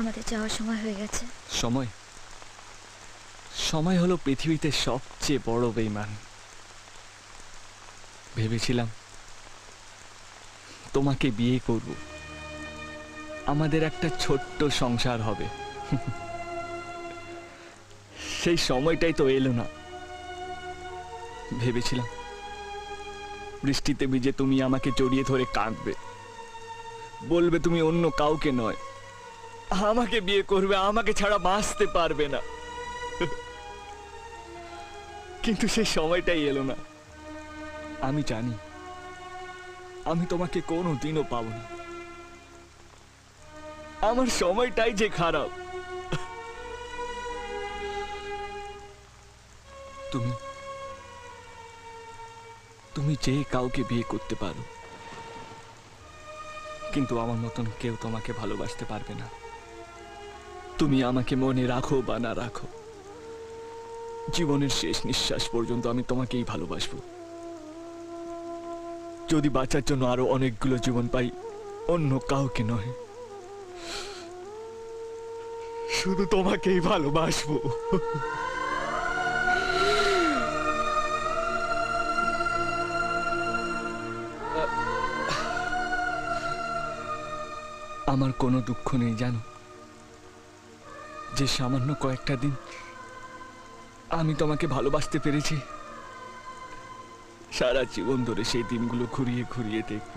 আমাদের যাওয়ার সময় হয়ে গেছে। সময়? সময় হলো পৃথিবীতে সবচেয়ে বড় বেইমান। ভেবেছিলাম, তোমাকে বিয়ে করব। আমাদের একটা ছোট্ট সংসার হবে। সেই সময়টাই তো এলো না। ভেবেছিলাম, বৃষ্টিতে ভিজে তুমি আমাকে জড়িয়ে ধরে কাঁদবে। বলবে তুমি অন্য কাউকে নয়। আমাকে বিয়ে করবে, আমাকে ছাড়া বাঁচতে পারবে না। কিন্তু সেই সময়টাই এলো না। আমি জানি, আমি তোমাকে কোনো দিনও পাবো না। আমার সময়টাই যে খারাপ। তুমি তুমি যে কাউকে বিয়ে করতে পারো, কিন্তু আমার মতন কেউ তোমাকে ভালোবাসতে পারবে না। তুমি আমাকে মনে রাখো বা না রাখো, জীবনের শেষ নিঃশ্বাস পর্যন্ত আমি তোমাকেই ভালোবাসবো। যদি বাঁচার জন্য আরও অনেকগুলো জীবন পাই, অন্য কাউকে নয়, শুধু তোমাকেই ভালোবাসবো। আমার কোনো দুঃখ নেই, জানো? যে সামান্য কয়েকটা দিন আমি তোমাকে ভালোবাসতে পেরেছি। সারা জীবন ধরে সেই দিনগুলো ঘুরিয়ে ঘুরিয়ে দেখব।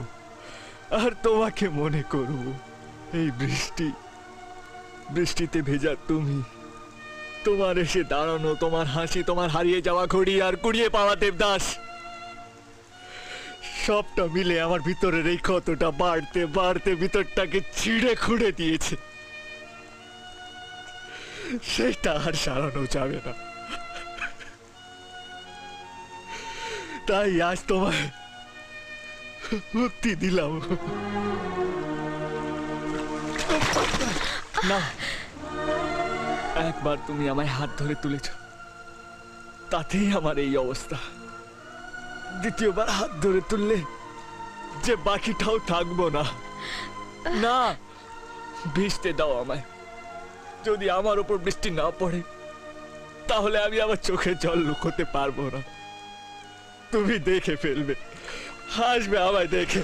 আর তোমাকে মনে করব, এই বৃষ্টি, বৃষ্টিতে ভেজা তুমি, তোমার এসে দাঁড়ানো, তোমার হাসি, তোমার হারিয়ে যাওয়া ঘড়ি আর কুড়িয়ে পাওয়া দেবদাস। সবটা মিলে আমার ভিতরের এই ক্ষতটা বাড়তে বাড়তে ভিতরটাকে ছিঁড়ে খুঁড়ে দিয়েছে। সেটা আর সারানো যাবে না। তাই আজ তোমায় মুক্তি দিলাম। না, একবার তুমি আমায় হাত ধরে তুলেছ। তাতেই আমার এই অবস্থা। দ্বিতীয়বার হাত ধরে তুললে যে বাকিটাও থাকব না। না, ভিজতে দাও আমায়। যদি আমার উপর বৃষ্টি না পড়ে, তাহলে আমি আমার চোখে জল লুকোতে পারব না। তুমি দেখে ফেলবে হাসবে আমায় দেখে।